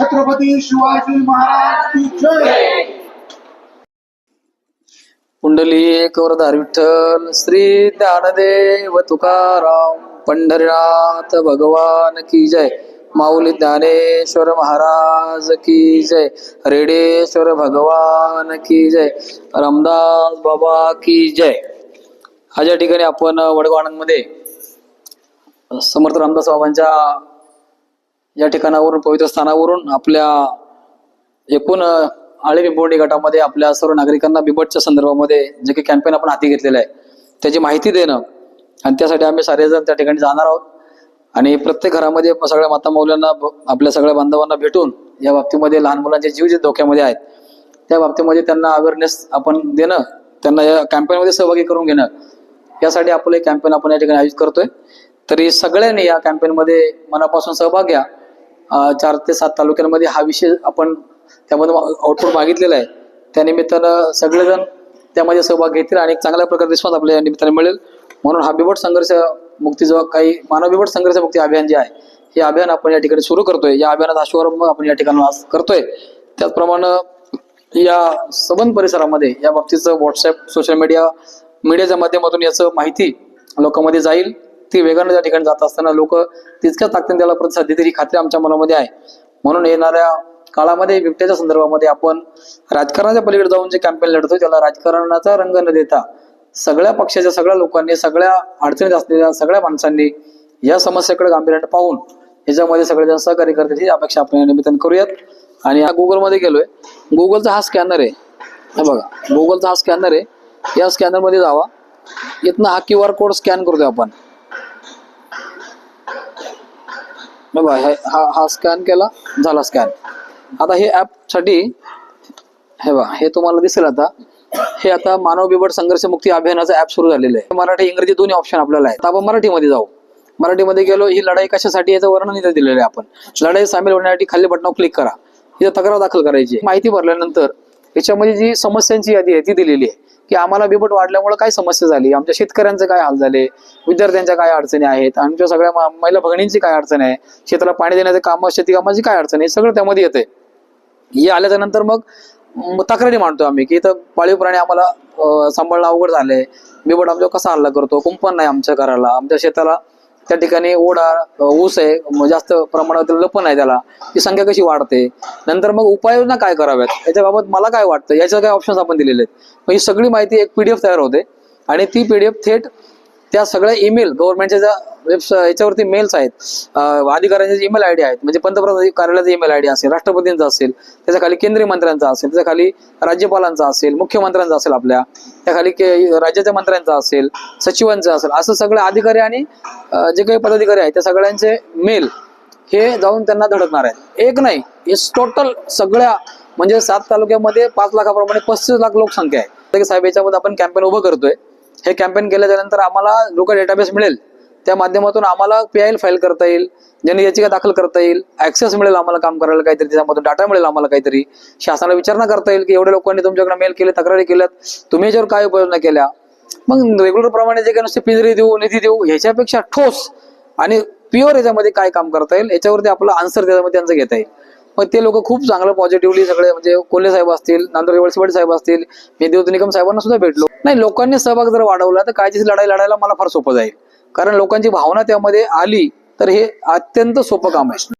छत्रपती शिवाजी महाराज की जय. कुंडली वरदार विठ्ठल श्री ज्ञानदेव तुकाराम पंढरीनाथ भगवान की जय. माऊली ज्ञानेश्वर महाराज की जय. रेडेश्वर भगवान की जय. रामदास बाबा की जय. आज या ठिकाणी आपण वडगाव आनंदमध्ये समर्थ रामदास बाबांच्या या ठिकाणावरून पवित्र स्थानावरून आपल्या एकूण अ, आळे गटामध्ये आपल्या सर्व नागरिकांना बिबटच्या संदर्भामध्ये जे काही कॅम्पेन आपण हाती घेतलेलं आहे त्याची माहिती देणं आणि त्यासाठी आम्ही सारेजण त्या ठिकाणी जाणार आहोत. आणि प्रत्येक घरामध्ये सगळ्या माता मौल्यांना ब- आपल्या सगळ्या बांधवांना भेटून या बाबतीमध्ये लहान मुलांचे जीव जे धोक्यामध्ये आहेत त्या बाबतीमध्ये त्यांना अवेअरनेस आपण देणं त्यांना या कॅम्पेनमध्ये सहभागी करून घेणं यासाठी आपलं एक कॅम्पेन आपण या ठिकाणी आयोजित करतोय. तरी सगळ्यांनी या कॅम्पेनमध्ये मनापासून सहभाग घ्या. चार ते सात तालुक्यांमध्ये हा विषय आपण त्यामध्ये आउटपुट मागितलेला आहे. त्या निमित्तानं सगळेजण त्यामध्ये सहभाग घेतील आणि एक चांगल्या प्रकारे रिस्पॉन्स आपल्या या निमित्ताने मिळेल. म्हणून हा बिबट संघर्ष मुक्ती जो काही मानव बिबट संघर्ष मुक्ती अभियान जे आहे हे अभियान आपण या ठिकाणी सुरू करतोय. या अभियानाचा शुभारंभ आपण या ठिकाणी आज करतोय. त्याचप्रमाणे या सबंध परिसरामध्ये या बाबतीचं व्हॉट्सअप सोशल मीडिया मीडियाच्या माध्यमातून याचं माहिती लोकांमध्ये जाईल. ती वेगानं त्या ठिकाणी जात असताना लोक तितक्याच ताकदीने त्याला प्रतिसाद देतील ही खात्री आमच्या मनामध्ये आहे. म्हणून येणाऱ्या काळामध्ये बिबट्याच्या संदर्भामध्ये आपण राजकारणाच्या पलीकडे जाऊन जे कॅम्पेन लढतोय त्याला राजकारणाचा रंग न देता सगळ्या पक्षाच्या सगळ्या लोकांनी सगळ्या अडचणीत असलेल्या सगळ्या माणसांनी या समस्येकडे गांभीर्याने पाहून याच्यामध्ये सगळेजण सहकार्य करतील ही अपेक्षा आपण या करूयात. आणि हा गुगलमध्ये गेलोय. गुगलचा हा स्कॅनर आहे. हे बघा गुगलचा हा स्कॅनर आहे. या स्कॅनरमध्ये जावा. इथनं हा क्यू आर कोड स्कॅन करतोय आपण हे बघा हे- हा हा स्कॅन केला झाला स्कॅन आता हे ऍपसाठी हे बघा हे तुम्हाला दिसेल आता. हे आता मानव बिबट संघर्ष मुक्ती अभियानाचं ऍप सुरू झालेलं आहे. मराठी इंग्रजी दोन्ही ऑप्शन आपल्याला आहे तर आपण मराठीमध्ये जाऊ. मराठीमध्ये गेलो ही लढाई कशासाठी याचं वर्णन इथे दिलेलं आहे आपण. लढाई सामील होण्यासाठी खाली बटनावर क्लिक करा. इथं तक्रार दाखल करायची माहिती भरल्यानंतर याच्यामध्ये जी समस्यांची यादी आहे ती दिलेली आहे. की आम्हाला बिबट वाढल्यामुळे काय समस्या झाली? आमच्या शेतकऱ्यांचे काय हाल झाले? विद्यार्थ्यांच्या काय अडचणी आहेत? आमच्या सगळ्या महिला भगिनींची काय अडचण आहे? शेताला पाणी देण्याचे काम शेती कामाची काय अडचण आहे? सगळं त्यामध्ये येते हे आल्याच्यानंतर मग तक्रारी मांडतो आम्ही की इथं पाळीव प्राणी आम्हाला सांभाळणं अवघड झालंय. बिबट आमच्यावर कसा हल्ला करतो? कुंपण नाही आमच्या घराला. आमच्या शेताला त्या ठिकाणी ओढा ऊस आहे जास्त प्रमाणात लपण आहे त्याला. ती संख्या कशी वाढते? नंतर मग उपाययोजना काय कराव्यात? याच्याबाबत मला काय वाटतं? याच्या काय ऑप्शन्स आपण दिलेले आहेत? मग ही सगळी माहिती एक पीडीएफ तयार होते. आणि ती पीडीएफ थेट त्या सगळ्या ईमेल गव्हर्नमेंटच्या ज्या याच्यावरती मेल्स आहेत. अधिकाऱ्यांचे ईमेल आयडी आहेत म्हणजे पंतप्रधान कार्यालयाचा ईमेल आयडी असेल राष्ट्रपतींचा असेल त्याच्याखाली केंद्रीय मंत्र्यांचा असेल त्याच्याखाली राज्यपालांचा असेल मुख्यमंत्र्यांचा असेल आपल्या त्या खाली के- राज्याच्या मंत्र्यांचा असेल सचिवांचा असेल असं सगळे अधिकारी आणि जे काही पदाधिकारी आहेत त्या सगळ्यांचे मेल हे जाऊन त्यांना धडकणार आहेत. एक नाही हे टोटल सगळ्या म्हणजे सात तालुक्यामध्ये पाच लाखाप्रमाणे पस्तीस लाख लोकसंख्या आहे. साहेब याच्यामध्ये आपण कॅम्पेन उभं करतोय. हे कॅम्पेन केल्याच्यानंतर आम्हाला लोक डेटाबेस मिळेल. त्या माध्यमातून आम्हाला पी आय फाईल करता येईल. ज्यांनी याचिका दाखल करता येईल. ऍक्सेस मिळेल आम्हाला काम करायला काहीतरी. त्याच्यामधून डाटा मिळेल आम्हाला काहीतरी. शासनाला विचारणा करता येईल की एवढ्या लोकांनी तुमच्याकडे मेल केले तक्रारी केल्यात. तुम्ही याच्यावर काय उपाययोजना केल्या? मग रेग्युलर प्रमाणे जे काही नुसते पिंजरी देऊ निधी देऊ ह्याच्यापेक्षा ठोस आणि प्युअर याच्यामध्ये काय काम करता येईल याच्यावरती आपला आन्सर त्याच्यामध्ये त्यांचं घेता येईल. मग ते लोक खूप चांगलं पॉझिटिव्हली सगळे म्हणजे कोल्हे साहेब असतील नांदूर रेवळसीवाडी साहेब असतील मी देवत निकम साहेबांना सुद्धा भेटलो. नाही लोकांनी सहभाग जर वाढवला तर कायदेशीर लढाई लढायला मला फार सोपं जाईल. कारण लोकांची भावना त्यामध्ये आली तर हे अत्यंत सोपं काम आहे.